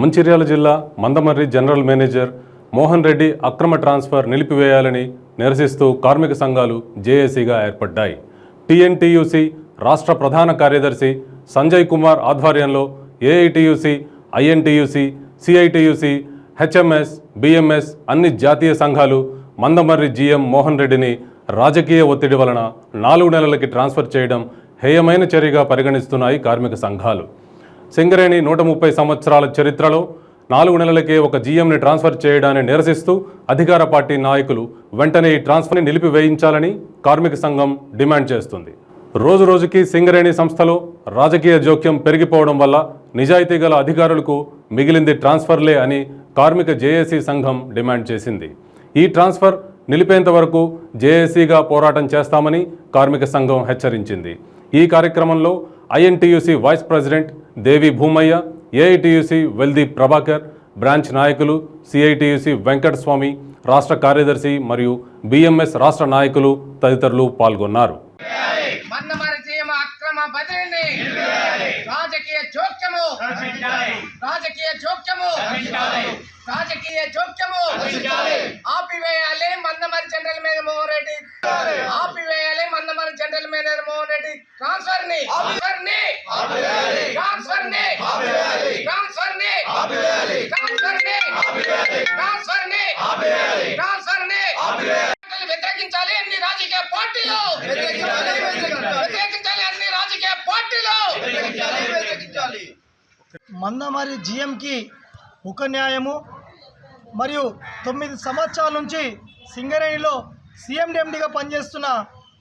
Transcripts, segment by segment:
మంచిర్యాల జిల్లా Mandamarri general manager Mohan Reddy అక్రమ transfer నిలిపివేయాలని నిరసిస్తూ కార్మిక సంఘాలు జేఏసీగా ఏర్పడ్డాయి. టీఎన్టీయూసీ రాష్ట్ర ప్రధాన కార్యదర్శి సంజయ్ కుమార్ ఆధ్వర్యంలో AITUC INTUC CITUC HMS BMS అన్ని జాతీయ సంఘాలు మందమర్రి జీఎం మోహన్ రెడ్డిని రాజకీయ ఒత్తిడి వలన నాలుగు నెలలకి ట్రాన్స్ఫర్ చేయడం హేయమైన చర్యగా పరిగణిస్తున్నాయి కార్మిక సంఘాలు. సింగరేణి నూట ముప్పై సంవత్సరాల చరిత్రలో నాలుగు నెలలకే ఒక జీఎంని ట్రాన్స్ఫర్ చేయడాన్ని నిరసిస్తూ అధికార పార్టీ నాయకులు వెంటనే ఈ ట్రాన్స్ఫర్ని నిలిపివేయించాలని కార్మిక సంఘం డిమాండ్ చేస్తుంది. రోజు రోజుకి సింగరేణి సంస్థలో రాజకీయ జోక్యం పెరిగిపోవడం వల్ల నిజాయితీ గల అధికారులకు మిగిలింది ట్రాన్స్ఫర్లే అని కార్మిక జేఏసీ సంఘం డిమాండ్ చేసింది. ఈ ట్రాన్స్ఫర్ నిలిపేంత వరకు జేఏసీగా పోరాటం చేస్తామని కార్మిక సంఘం హెచ్చరించింది. ఈ కార్యక్రమంలో INTUC vice president Devi Bhumaiah AITUC Veldi Prabhakar branch నాయకులు సిఐటియుసి వెంకటస్వామి రాష్ట్ర కార్యదర్శి మరియు బిఎంఎస్ రాష్ట్ర నాయకులు తదితరులు పాల్గొన్నారు. రాజకీయ జోక్యము రాజకీయ జోక్యము రాజకీయ జోక్యము. ఆపివేయాలి మందమరి జనరల్ మేనేజర్ మోహన్ రెడ్డి. ఆపివేయాలి మందమరి జనరల్ మేనేజర్ మోహన్ రెడ్డి. ట్రాన్స్ఫర్ని. ట్రాన్స్ఫర్ని. ట్రాన్స్ఫర్ని. ట్రాన్స్ఫర్ని. ట్రాన్స్ఫర్ని. ట్రాన్స్ఫర్ని. ట్రాన్స్ఫర్ని. వ్యతిరేకించాలి అన్ని రాజకీయ పార్టీలు. వ్యతిరేకించాలి అన్ని రాజకీయ పార్టీలు. మందమరి జిఎంకి ఒక న్యాయము మరియు తొమ్మిది సంవత్సరాల నుంచి సింగరేణిలో సీఎండిఎండిగా పనిచేస్తున్న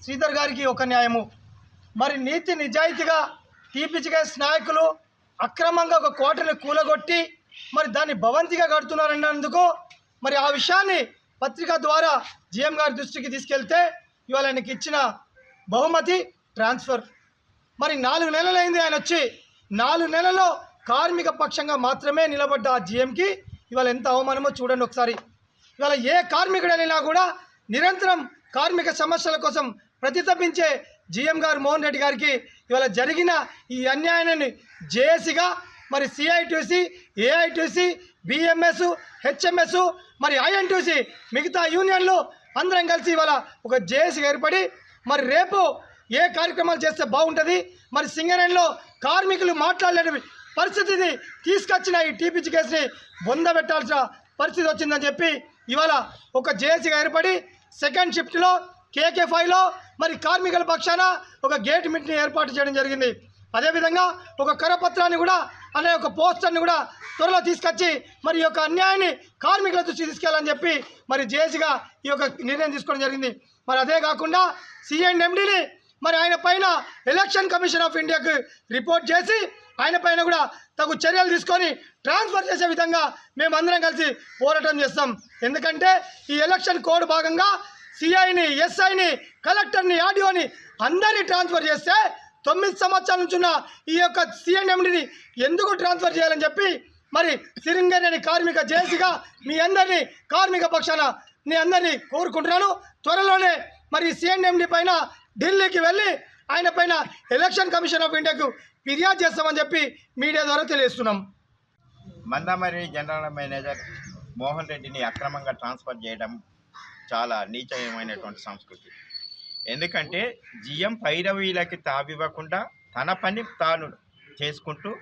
శ్రీధర్ గారికి ఒక న్యాయము. మరి నీతి నిజాయితీగా టీపీజీఎస్ నాయకులు అక్రమంగా ఒక కోటని కూలగొట్టి మరి దాన్ని భవంతిగా కడుతున్నారన్నందుకు మరి ఆ విషయాన్ని పత్రిక ద్వారా జిఎం గారి దృష్టికి తీసుకెళ్తే ఇవాళ ఆయనకి ఇచ్చిన బహుమతి ట్రాన్స్ఫర్. మరి నాలుగు నెలలైంది ఆయన వచ్చి నాలుగు నెలల్లో కార్మిక పక్షంగా మాత్రమే నిలబడ్డ ఆ జీఎంకి ఇవాళ ఎంత అవమానమో చూడండి ఒకసారి. ఇవాళ ఏ కార్మికుడైనా కూడా నిరంతరం కార్మిక సమస్యల కోసం ప్రతితపించే జిఎం గారు మోహన్ రెడ్డి గారికి ఇవాళ జరిగిన ఈ అన్యాయాన్ని జేఏసీగా మరి సిఐటిసి ఏఐటిసి బిఎంఎస్ హెచ్ఎంఎస్ మరి ఐఎన్టీసీ మిగతా యూనియన్లు అందరం కలిసి ఇవాళ ఒక జేఏసీ ఏర్పడి మరి రేపు ఏ కార్యక్రమాలు చేస్తే బాగుంటుంది? మరి సింగరేణిలో కార్మికులు మాట్లాడలేని పరిస్థితిని తీసుకొచ్చిన ఈ టీపీసీ కేసుని బొందబెట్టాల్సిన పరిస్థితి వచ్చిందని చెప్పి ఇవాళ ఒక జేఏసీగా ఏర్పడి సెకండ్ షిఫ్ట్లో కేకే ఫైవ్లో మరి కార్మికుల పక్షాన ఒక గేట్ మీట్ని ఏర్పాటు చేయడం జరిగింది. అదేవిధంగా ఒక కరపత్రాన్ని కూడా అనే ఒక పోస్టర్ని కూడా త్వరలో తీసుకొచ్చి మరి ఈ యొక్క అన్యాయాన్ని కార్మికుల దృష్టి తీసుకెళ్ళాలని చెప్పి మరి జేసీగా ఈ యొక్క నిర్ణయం తీసుకోవడం జరిగింది. మరి అదే కాకుండా సిఎండ్ఎండిని మరి ఆయన పైన ఎలక్షన్ కమిషన్ ఆఫ్ ఇండియాకు రిపోర్ట్ చేసి ఆయన పైన కూడా తగు చర్యలు తీసుకొని ట్రాన్స్ఫర్ చేసే విధంగా మేమందరం కలిసి పోరాటం చేస్తాం. ఎందుకంటే ఈ ఎలక్షన్ కోడ్ భాగంగా సిఐని ఎస్ఐని కలెక్టర్ని ఆర్డీఓని అందరినీ ట్రాన్స్ఫర్ చేస్తే తొమ్మిది సంవత్సరాల నుంచి ఉన్న ఈ యొక్క సిఎంఎండిని ఎందుకు ట్రాన్స్ఫర్ చేయాలని చెప్పి మరి సిరింగేని కార్మిక జేసీగా మీ అందరినీ కార్మిక పక్షాన మీ అందరినీ కోరుకుంటున్నాను. త్వరలోనే మరి సిఎంఎండి పైన ఢిల్లీకి వెళ్ళి ఆయన పైన ఎలక్షన్ కమిషన్ ఆఫ్ ఇండియాకు ఫిర్యాదు చేస్తామని చెప్పి మీడియా ద్వారా తెలియజేస్తున్నాం. మందమరి జనరల్ మేనేజర్ మోహన్ రెడ్డిని అక్రమంగా ట్రాన్స్ఫర్ చేయడం చాలా నీచమైనటువంటి సంస్కృతి. ఎందుకంటే జిఎం పైరవీలకి తావివ్వకుండా తన పని తాను చేసుకుంటూ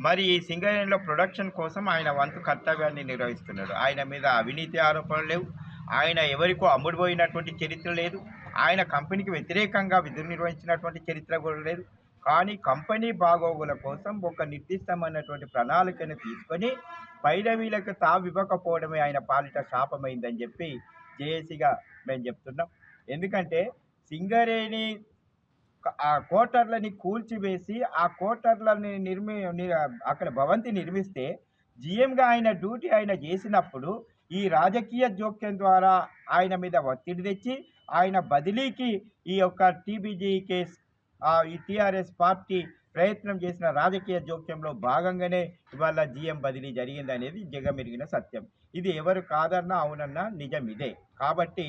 మరి ఈ సింగరేణిలో ప్రొడక్షన్ కోసం ఆయన వంతు కర్తవ్యాన్ని నిర్వహిస్తున్నాడు. ఆయన మీద అవినీతి ఆరోపణలు లేవు. ఆయన ఎవరికో అమ్ముడుపోయినటువంటి చరిత్ర లేదు. ఆయన కంపెనీకి వ్యతిరేకంగా విధులు నిర్వహించినటువంటి చరిత్ర కూడా లేదు. కానీ కంపెనీ బాగోగుల కోసం ఒక నిర్దిష్టమైనటువంటి ప్రణాళికను తీసుకొని పైరవీలకు తావివ్వకపోవడమే ఆయన పాలిట శాపమైందని చెప్పి జేఏసీగా మేము చెప్తున్నాం. ఎందుకంటే సింగరేణి ఆ కోటర్లని కూల్చివేసి ఆ కోటర్లని నిర్మి అక్కడ భవంతి నిర్మిస్తే జీఎంగా ఆయన డ్యూటీ ఆయన చేసినప్పుడు ఈ రాజకీయ జోక్యం ద్వారా ఆయన మీద ఒత్తిడి తెచ్చి ఆయన బదిలీకి ఈ యొక్క టీబీజీ కేస్ ఈ టీఆర్ఎస్ పార్టీ ప్రయత్నం చేసిన రాజకీయ జోక్యంలో భాగంగానే ఇవాళ జీఎం బదిలీ జరిగింది అనేది జగమెరిగిన సత్యం. ఇది ఎవరు కాదన్నా అవునన్నా నిజం ఇదే. కాబట్టి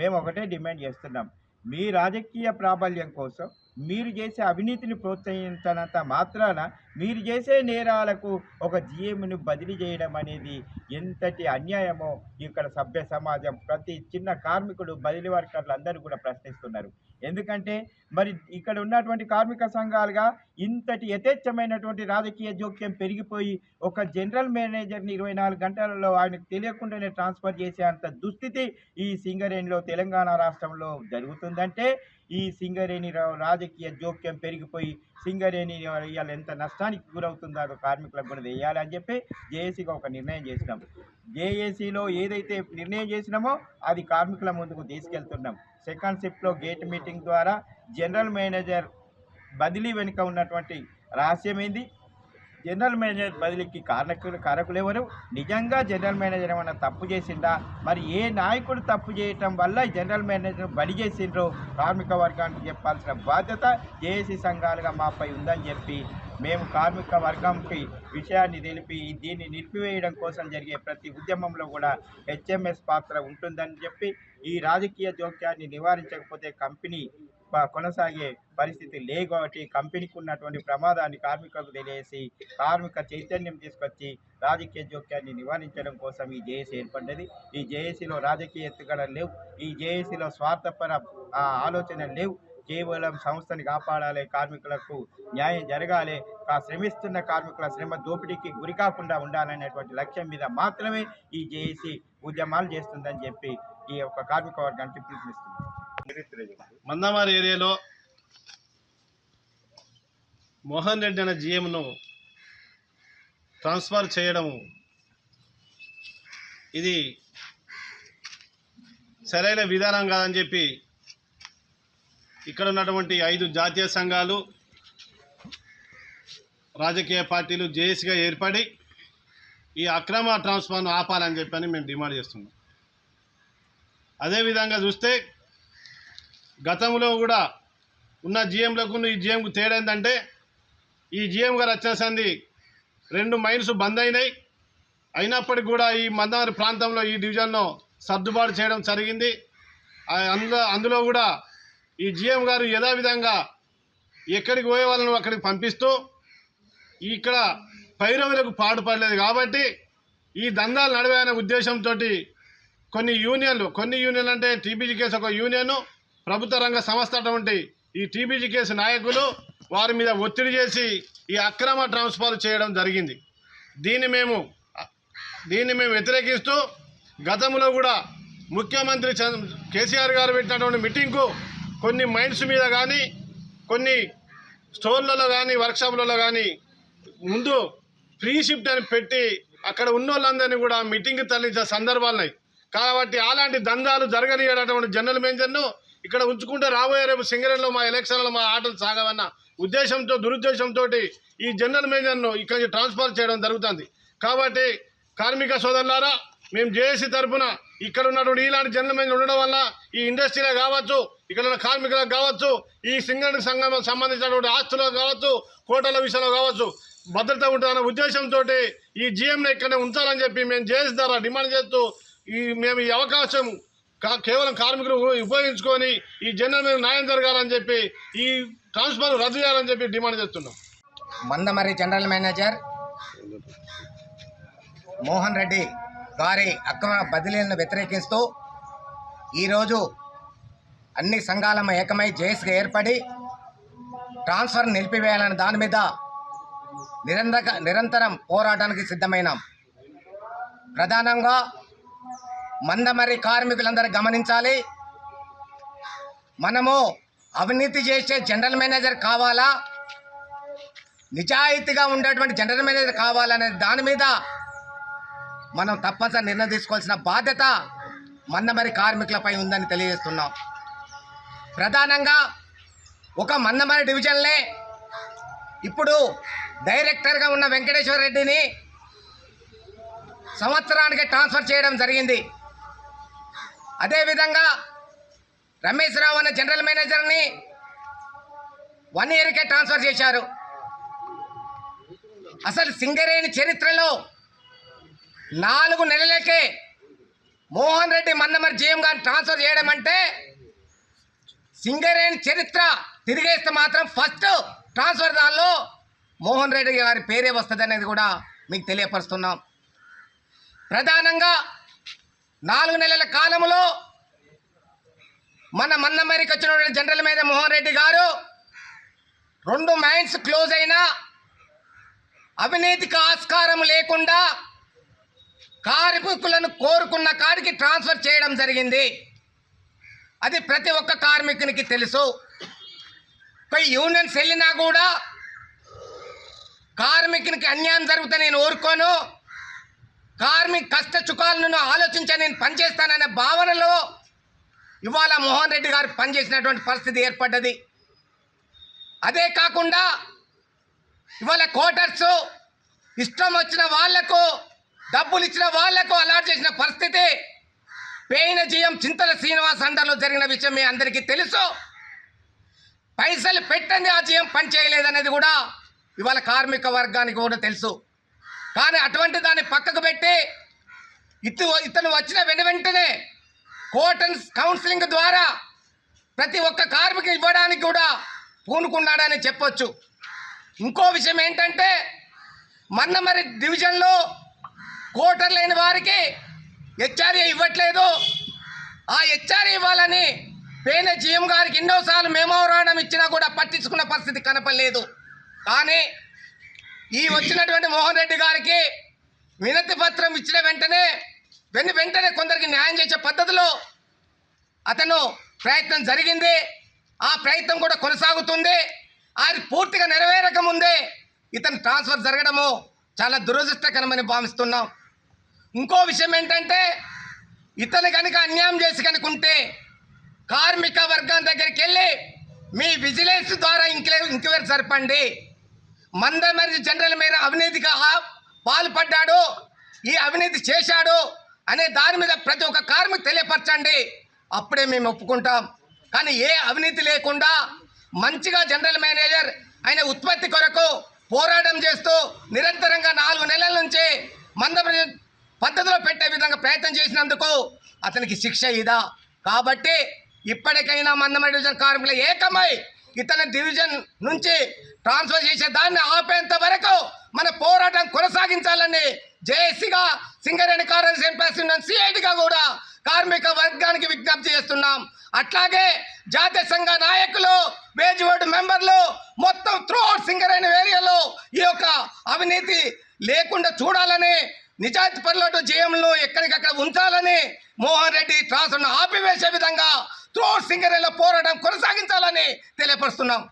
మేము ఒకటే డిమాండ్ చేస్తున్నాం. మీ రాజకీయ ప్రాబల్యం కోసం మీరు చేసే అవినీతిని ప్రోత్సహించినంత మాత్రాన మీరు చేసే నేరాలకు ఒక జీఎంను బదిలీ చేయడం అనేది ఎంతటి అన్యాయమో ఇక్కడ సభ్య సమాజం ప్రతి చిన్న కార్మికుడు బదిలీ వర్కర్లు అందరూ కూడా ప్రశ్నిస్తున్నారు. ఎందుకంటే మరి ఇక్కడ ఉన్నటువంటి కార్మిక సంఘాలుగా ఇంతటి యథేచ్ఛమైనటువంటి రాజకీయ జోక్యం పెరిగిపోయి ఒక జనరల్ మేనేజర్ని ఇరవై నాలుగు గంటలలో ఆయనకు తెలియకుండానే ట్రాన్స్ఫర్ చేసే అంత దుస్థితి ఈ సింగరేణిలో తెలంగాణ రాష్ట్రంలో జరుగుతుందంటే ఈ సింగరేణి రాజకీయ జోక్యం పెరిగిపోయి సింగరేణి ఇవాళ ఎంత నష్టానికి గురవుతుందో అది కార్మికులకు కూడా వేయాలని చెప్పి జేఏసీగా ఒక నిర్ణయం చేసినాం. జేఏసీలో ఏదైతే నిర్ణయం చేసినామో అది కార్మికుల ముందుకు తీసుకెళ్తున్నాం. సెకండ్ షిఫ్ట్లో గేట్ మీటింగ్ ద్వారా జనరల్ మేనేజర్ బదిలీ వెనుక ఉన్నటువంటి రహస్యం ఏంది? జనరల్ మేనేజర్ బదిలీకి కారకులు కారకులు ఎవరు? నిజంగా జనరల్ మేనేజర్ ఏమైనా తప్పు చేసిందా మరి ఏ నాయకుడు తప్పు చేయటం వల్ల జనరల్ మేనేజర్ బడి చేసిండ్రో? కార్మిక వర్గానికి చెప్పాల్సిన బాధ్యత జేఏసీ సంఘాలుగా మాపై ఉందని చెప్పి మేము కార్మిక వర్గంకి విషయాన్ని తెలిపి దీన్ని నిలిపివేయడం కోసం జరిగే ప్రతి ఉద్యమంలో కూడా హెచ్ఎంఎస్ పాత్ర ఉంటుందని చెప్పి ఈ రాజకీయ జోక్యాన్ని నివారించకపోతే కంపెనీ కొనసాగే పరిస్థితి లేదు కాబట్టి కంపెనీకి ఉన్నటువంటి ప్రమాదాన్ని కార్మికులకు తెలియజేసి కార్మిక చైతన్యం తీసుకొచ్చి రాజకీయ జోక్యాన్ని నివారించడం కోసం ఈ జేఏసీ ఏర్పడ్డది. ఈ జేఏసీలో రాజకీయ ఎత్తుగడలు లేవు. ఈ జేఏసీలో స్వార్థపర ఆ, ఆలోచనలు లేవు. కేవలం సంస్థని కాపాడాలి కార్మికులకు న్యాయం జరగాలి. ఆ శ్రమిస్తున్న కార్మికుల శ్రమ దోపిడీకి గురి కాకుండా ఉండాలనేటువంటి లక్ష్యం మీద మాత్రమే ఈ జేఏసీ ఉద్యమాలు చేస్తుందని చెప్పి ఈ యొక్క కార్మిక వర్గానికి పిలుపునిస్తుంది మందమారి ఏరియాలో మోహన్ రెడ్డి అనే జిఎంను ట్రాన్స్ఫర్ చేయడం ఇది సరైన విధానం కాదని చెప్పి ఇక్కడ ఉన్నటువంటి ఐదు జాతీయ సంఘాలు రాజకీయ పార్టీలు జేఏసీగా ఏర్పడి ఈ అక్రమ ట్రాన్స్ఫర్ను ఆపాలని చెప్పని మేము డిమాండ్ చేస్తున్నాం. అదేవిధంగా చూస్తే గతంలో కూడా ఉన్న జిఎంలకు ఈ జిఎంకు తేడా ఏంటంటే ఈ జిఎం గారు వచ్చిన సంది రెండు మైన్స్ బంద్ అయినాయి. అయినప్పటికీ కూడా ఈ మందారి ప్రాంతంలో ఈ డివిజన్లో సర్దుబాటు చేయడం జరిగింది. అందులో అందులో కూడా ఈ జిఎం గారు యథావిధంగా ఎక్కడికి పోయే వాళ్ళను అక్కడికి పంపిస్తూ ఇక్కడ పైరవులకు పాటుపడలేదు కాబట్టి ఈ దందాలు నడివే అనే ఉద్దేశంతో కొన్ని యూనియన్లు కొన్ని యూనియన్లు అంటే టీబీజీ కేసు ఒక యూనియను ప్రభుత్వ రంగ సంస్థ అటువంటి ఈ టీబీజీ కేసు నాయకులు వారి మీద ఒత్తిడి చేసి ఈ అక్రమ ట్రాన్స్ఫర్ చేయడం జరిగింది. దీన్ని మేము దీన్ని మేము వ్యతిరేకిస్తూ గతంలో కూడా ముఖ్యమంత్రి చంద్ర కేసీఆర్ గారు పెట్టినటువంటి మీటింగ్కు కొన్ని మైండ్స్ మీద కానీ కొన్ని స్టోర్లలో కానీ వర్క్షాప్లలో కానీ ముందు ఫ్రీ షిఫ్ట్ అని పెట్టి అక్కడ ఉన్న వాళ్ళందరినీ కూడా మీటింగ్ తరలించే సందర్భాలున్నాయి. కాబట్టి అలాంటి దందాలు జరగనియ్యేటటువంటి జనరల్ మేనేజర్ను ఇక్కడ ఉంచుకుంటే రాబోయే రేపు సింగరేణిలో మా ఎలక్షన్లో మా ఆటలు సాగవన్న ఉద్దేశంతో దురుద్దేశంతో ఈ జనరల్ మేనేజర్ను ఇక్కడ నుంచి ట్రాన్స్ఫర్ చేయడం జరుగుతుంది. కాబట్టి కార్మిక సోదరులారా మేము జేఏసీ తరఫున ఇక్కడ ఉన్నటువంటి ఇలాంటి జనరల్ మేనేజర్ ఉండడం వల్ల ఈ ఇండస్ట్రీలో కావచ్చు ఇక్కడ ఉన్న కార్మికులకు కావచ్చు ఈ సింగరేణి సంఘం సంబంధించినటువంటి ఆస్తులకు కావచ్చు కోటల విషయంలో కావచ్చు భద్రత ఉంటుందన్న ఉద్దేశంతో ఈ జిఎంని ఇక్కడనే ఉంచాలని చెప్పి మేము జేఏసీ ద్వారా డిమాండ్ చేస్తూ ఈ మేము ఈ అవకాశం కేవలం కార్మికులు ఉపయోగించుకొని ఈ జనరల్ మీద న్యాయం జరగాలని చెప్పి ఈ ట్రాన్స్ఫర్ రద్దు చేయాలని చెప్పి డిమాండ్ చేస్తున్నాం. మందమరి జనరల్ మేనేజర్ మోహన్ రెడ్డి గారి అక్రమ బదిలీలను వ్యతిరేకిస్తూ ఈరోజు అన్ని సంఘాల ఏకమై జేఎస్గా ఏర్పడి ట్రాన్స్ఫర్ నిలిపివేయాలనే దాని మీద నిరంతర నిరంతరం పోరాటానికి సిద్ధమైనాం. ప్రధానంగా మందమరి కార్మికులందరూ గమనించాలి. మనము అవినీతి చేసే జనరల్ మేనేజర్ కావాలా? నిజాయితీగా ఉండేటువంటి జనరల్ మేనేజర్ కావాలనే దాని మీద మనం తప్పనిసరి నిర్ణయం తీసుకోవాల్సిన బాధ్యత మందమరి కార్మికులపై ఉందని తెలియజేస్తున్నాం. ప్రధానంగా ఒక మందమరి డివిజన్లే ఇప్పుడు డైరెక్టర్గా ఉన్న వెంకటేశ్వర రెడ్డిని సంవత్సరానికి ట్రాన్స్ఫర్ చేయడం జరిగింది. అదేవిధంగా రమేష్ రావు అనే జనరల్ మేనేజర్ని వన్ ఇయర్కే ట్రాన్స్ఫర్ చేశారు. అసలు సింగరేణి చరిత్రలో నాలుగు నెలలకే మోహన్ రెడ్డి మందమరి జీఎం గారిని ట్రాన్స్ఫర్ చేయడం అంటే సింగరేణి చరిత్ర తిరిగేస్తే మాత్రం ఫస్ట్ ట్రాన్స్ఫర్ దానిలో మోహన్ రెడ్డి గారి పేరే వస్తుంది అనేది కూడా మీకు తెలియపరుస్తున్నాం. ప్రధానంగా నాలుగు నెలల కాలంలో మన మన్నమరికి వచ్చినటువంటి జనరల్ మేనేజర్ మోహన్ రెడ్డి గారు రెండు మైన్స్ క్లోజ్ అయినా అవినీతికి ఆస్కారం లేకుండా కార్మికులను కోరుకున్న కాడికి ట్రాన్స్ఫర్ చేయడం జరిగింది. అది ప్రతి ఒక్క కార్మికునికి తెలుసు. యూనియన్స్ వెళ్ళినా కూడా కార్మికునికి అన్యాయం జరుగుతా నేను ఊరుకోను. కార్మిక కష్ట చుకాలను ఆలోచించా నేను పనిచేస్తాననే భావనలో ఇవాళ మోహన్ రెడ్డి గారు పనిచేసినటువంటి పరిస్థితి ఏర్పడ్డది. అదే కాకుండా ఇవాళ క్వార్టర్స్ ఇష్టం వచ్చిన వాళ్ళకు డబ్బులు ఇచ్చిన వాళ్ళకు అలాట్ చేసిన పరిస్థితి పేయిన జీఎం చింతల శ్రీనివాస్ అండర్లో జరిగిన విషయం మీ అందరికీ తెలుసు. పైసలు పెట్టండి ఆ జీఎం పని చేయలేదనేది కూడా ఇవాళ కార్మిక వర్గానికి కూడా తెలుసు. కానీ అటువంటి దాన్ని పక్కకు పెట్టి ఇతను ఇతను వచ్చిన వెను వెంటనే కోటన్స్ కౌన్సిలింగ్ ద్వారా ప్రతి ఒక్క కార్మికు ఇవ్వడానికి కూడా పూనుకున్నాడని చెప్పొచ్చు. ఇంకో విషయం ఏంటంటే మొన్న మరి డివిజన్లో కోటర్ లేని వారికి హెచ్ఆర్ఏ ఇవ్వట్లేదు. ఆ హెచ్ఆర్ఏ ఇవ్వాలని పేన జీఎం గారికి ఎన్నోసార్లు మెమోరాండం ఇచ్చినా కూడా పట్టించుకున్న పరిస్థితి కనపడలేదు. కానీ ఈ వచ్చినటువంటి మోహన్ రెడ్డి గారికి వినతి పత్రం ఇచ్చిన వెంటనే వెన్ను వెంటనే కొందరికి న్యాయం చేసే పద్ధతిలో అతను ప్రయత్నం జరిగింది. ఆ ప్రయత్నం కూడా కొనసాగుతుంది. అది పూర్తిగా నెరవేరక ముందే ఇతను ట్రాన్స్ఫర్ జరగడము చాలా దురదృష్టకరమని భావిస్తున్నాం. ఇంకో విషయం ఏంటంటే ఇతను కనుక అన్యాయం చేసి కనుకుంటే కార్మిక వర్గం దగ్గరికి వెళ్ళి మీ విజిలెన్స్ ద్వారా ఇంక్లే ఇంక్వైరీ జరపండి. మందమరి జనరల్ మీద అవినీతిగా ఆ- పాల్పడ్డాడు. ఈ అవినీతి చేశాడు అనే దాని మీద ప్రతి ఒక్క కార్మికు తెలియపరచండి. అప్పుడే మేము ఒప్పుకుంటాం. కానీ ఏ అవినీతి లేకుండా మంచిగా జనరల్ మేనేజర్ ఆయన ఉత్పత్తి కొరకు పోరాటం చేస్తూ నిరంతరంగా నాలుగు నెలల నుంచి మందమరి పద్ధతిలో పెట్టే విధంగా ప్రయత్నం చేసినందుకు అతనికి శిక్ష ఇదా. కాబట్టి ఇప్పటికైనా మందమరి డివిజన్ కార్మికులు ఏకమై ఇతని డివిజన్ నుంచి ట్రాన్స్ఫర్ చేసే దాన్ని ఆపేంత వరకు మన పోరాటం కొనసాగించాలని జేఏసీగా సింగరేణి కార్యదర్శి ప్రెసిడెంట్ సిఐటిగా కూడా కార్మిక వర్గానికి విజ్ఞప్తి చేస్తున్నాం. అట్లాగే జాతీయ సంఘ నాయకులు వేజ్ బోర్డు మెంబర్లు మొత్తం త్రూ అవుట్ సింగరేణి ఏరియాలో ఈ యొక్క అవినీతి లేకుండా చూడాలని నిజాయితీ పనులు జయంలో ఎక్కడికక్కడ ఉంచాలని మోహన్ రెడ్డి ట్రాన్స్ఫర్ను ఆపివేసే విధంగా త్రో అవుట్ పోరాటం కొనసాగించాలని తెలియపరుస్తున్నాం.